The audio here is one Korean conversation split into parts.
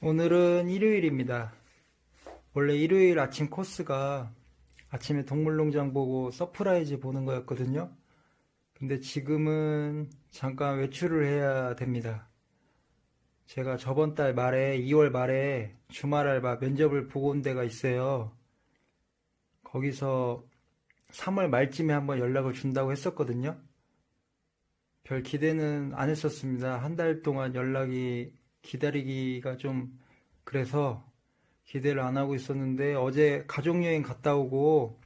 오늘은 일요일입니다. 원래 일요일 아침 코스가 아침에 동물농장 보고 서프라이즈 보는 거였거든요. 근데 지금은 잠깐 외출을 해야 됩니다. 제가 저번 달 말에, 2월 말에 주말 알바 면접을 보고 온 데가 있어요. 거기서 3월 말쯤에 한번 연락을 준다고 했었거든요. 별 기대는 안 했었습니다. 한 달 동안 연락이 기다리기가 좀 그래서 기대를 안 하고 있었는데 어제 가족여행 갔다 오고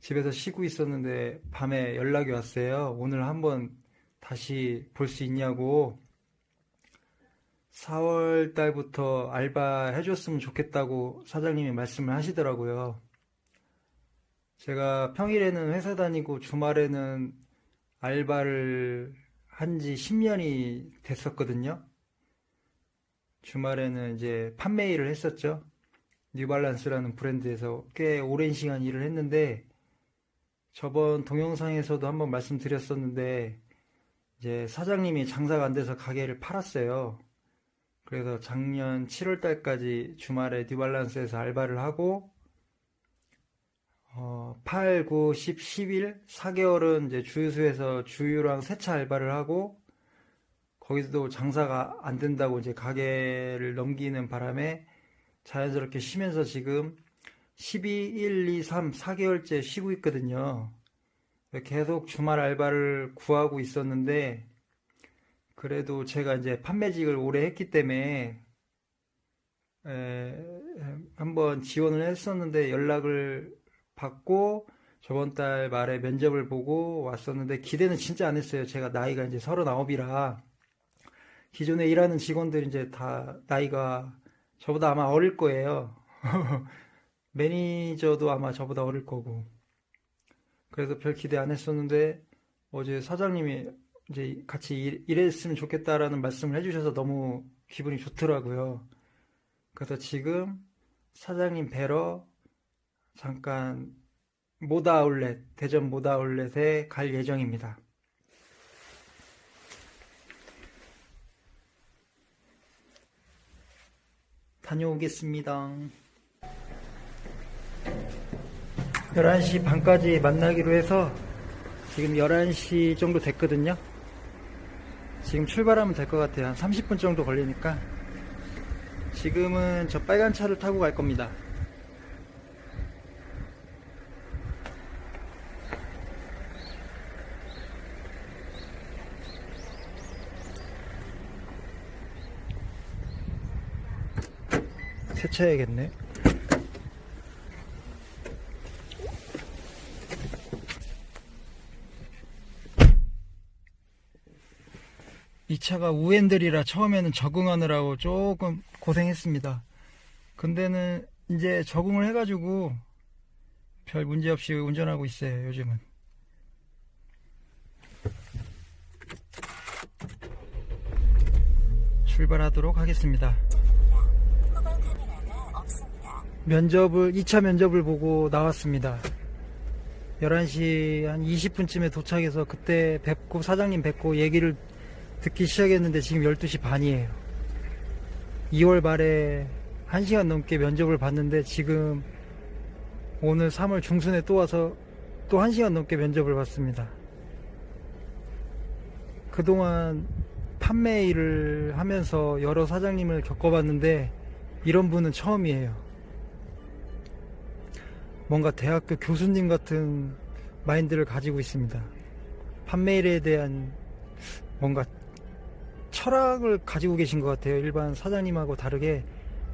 집에서 쉬고 있었는데 밤에 연락이 왔어요. 오늘 한번 다시 볼 수 있냐고 4월 달부터 알바 해줬으면 좋겠다고 사장님이 말씀을 하시더라고요. 제가 평일에는 회사 다니고 주말에는 알바를 한 지 10년이 됐었거든요. 주말에는 이제 판매 일을 했었죠. 뉴발란스라는 브랜드에서 꽤 오랜 시간 일을 했는데 저번 동영상에서도 한번 말씀드렸었는데 이제 사장님이 장사가 안 돼서 가게를 팔았어요. 그래서 작년 7월 달까지 주말에 뉴발란스에서 알바를 하고 어, 8, 9, 10, 11, 4개월은 이제 주유소에서 주유랑 세차 알바를 하고 거기서도 장사가 안 된다고 이제 가게를 넘기는 바람에 자연스럽게 쉬면서 지금 12, 1, 2, 3, 4개월째 쉬고 있거든요. 계속 주말 알바를 구하고 있었는데 그래도 제가 이제 판매직을 오래 했기 때문에 에, 한번 지원을 했었는데 연락을 받고 저번 달 말에 면접을 보고 왔었는데 기대는 진짜 안 했어요. 제가 나이가 이제 39이라 기존에 일하는 직원들이 이제 다 나이가 저보다 아마 어릴 거예요. 매니저도 아마 저보다 어릴 거고. 그래서 별 기대 안 했었는데 어제 사장님이 이제 같이 일, 일했으면 좋겠다라는 말씀을 해주셔서 너무 기분이 좋더라고요. 그래서 지금 사장님 뵈러 잠깐 모다 아울렛, 대전 모다 아울렛에 갈 예정입니다. 다녀오겠습니다. 11시 반까지 만나기로 해서 지금 11시 정도 됐거든요. 지금 출발하면 될 것 같아요. 한 30분 정도 걸리니까. 지금은 저 빨간 차를 타고 갈 겁니다. 세차해야겠네. 이 차가 우엔들이라 처음에는 적응하느라고 조금 고생했습니다. 근데는 이제 적응을 해가지고 별 문제 없이 운전하고 있어요, 요즘은. 출발하도록 하겠습니다. 면접을 2차 면접을 보고 나왔습니다. 11시 한 20분쯤에 도착해서 그때 뵙고 사장님 뵙고 얘기를 듣기 시작했는데 지금 12시 반이에요. 2월 말에 1시간 넘게 면접을 봤는데 지금 오늘 3월 중순에 또 와서 또 1시간 넘게 면접을 봤습니다. 그동안 판매 일을 하면서 여러 사장님을 겪어봤는데 이런 분은 처음이에요. 뭔가 대학교 교수님 같은 마인드를 가지고 있습니다. 판매일에 대한 뭔가 철학을 가지고 계신 것 같아요. 일반 사장님하고 다르게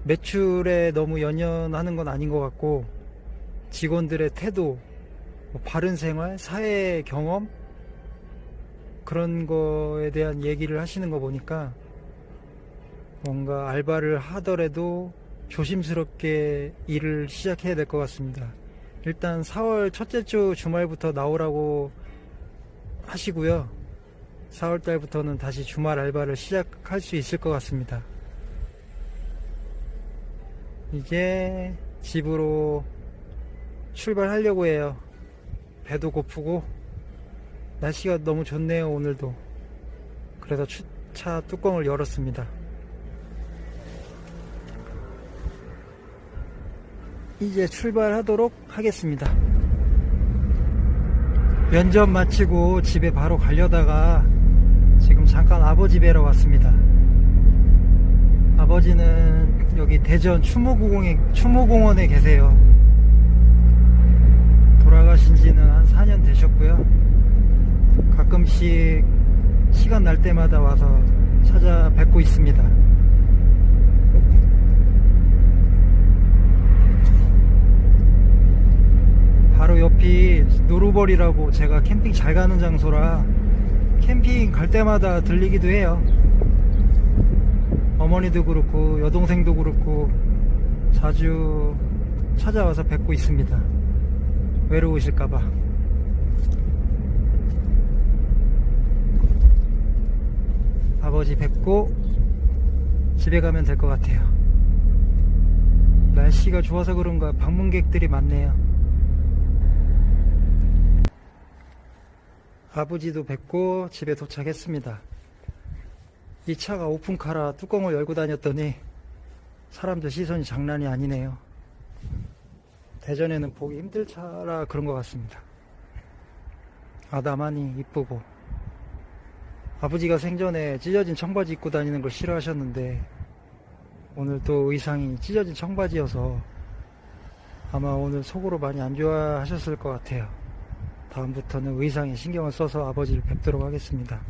매출에 너무 연연하는 건 아닌 것 같고 직원들의 태도, 뭐 바른 생활, 사회 경험 그런 거에 대한 얘기를 하시는 거 보니까 뭔가 알바를 하더라도 조심스럽게 일을 시작해야 될 것 같습니다. 일단 4월 첫째 주 주말부터 나오라고 하시고요. 4월 달부터는 다시 주말 알바를 시작할 수 있을 것 같습니다. 이제 집으로 출발하려고 해요. 배도 고프고 날씨가 너무 좋네요, 오늘도. 그래서 차 뚜껑을 열었습니다. 이제 출발하도록 하겠습니다. 면접 마치고 집에 바로 가려다가 지금 잠깐 아버지 뵈러 왔습니다. 아버지는 여기 대전 추모공원에, 추모공원에 계세요. 돌아가신 지는 한 4년 되셨고요. 가끔씩 시간 날 때마다 와서 찾아뵙고 있습니다. 바로 옆이 노루벌이라고 제가 캠핑 잘 가는 장소라 캠핑 갈 때마다 들리기도 해요. 어머니도 그렇고 여동생도 그렇고 자주 찾아와서 뵙고 있습니다. 외로우실까봐. 아버지 뵙고 집에 가면 될 것 같아요. 날씨가 좋아서 그런가 방문객들이 많네요. 아버지도 뵙고 집에 도착했습니다. 이 차가 오픈카라 뚜껑을 열고 다녔더니 사람들 시선이 장난이 아니네요. 대전에는 보기 힘들 차라 그런 것 같습니다. 아담하니 이쁘고 아버지가 생전에 찢어진 청바지 입고 다니는 걸 싫어하셨는데 오늘 또 의상이 찢어진 청바지여서 아마 오늘 속으로 많이 안 좋아하셨을 것 같아요. 다음부터는 의상에 신경을 써서 아버지를 뵙도록 하겠습니다.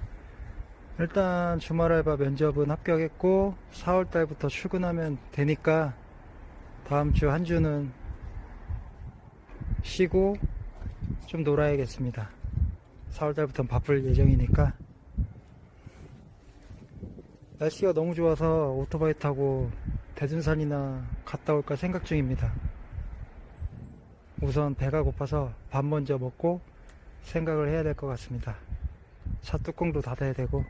일단 주말 알바 면접은 합격했고 4월 달부터 출근하면 되니까 다음 주 한 주는 쉬고 좀 놀아야겠습니다. 4월 달부터는 바쁠 예정이니까 날씨가 너무 좋아서 오토바이 타고 대둔산이나 갔다 올까 생각 중입니다. 우선 배가 고파서 밥 먼저 먹고 생각을 해야 될 것 같습니다. 차 뚜껑도 닫아야 되고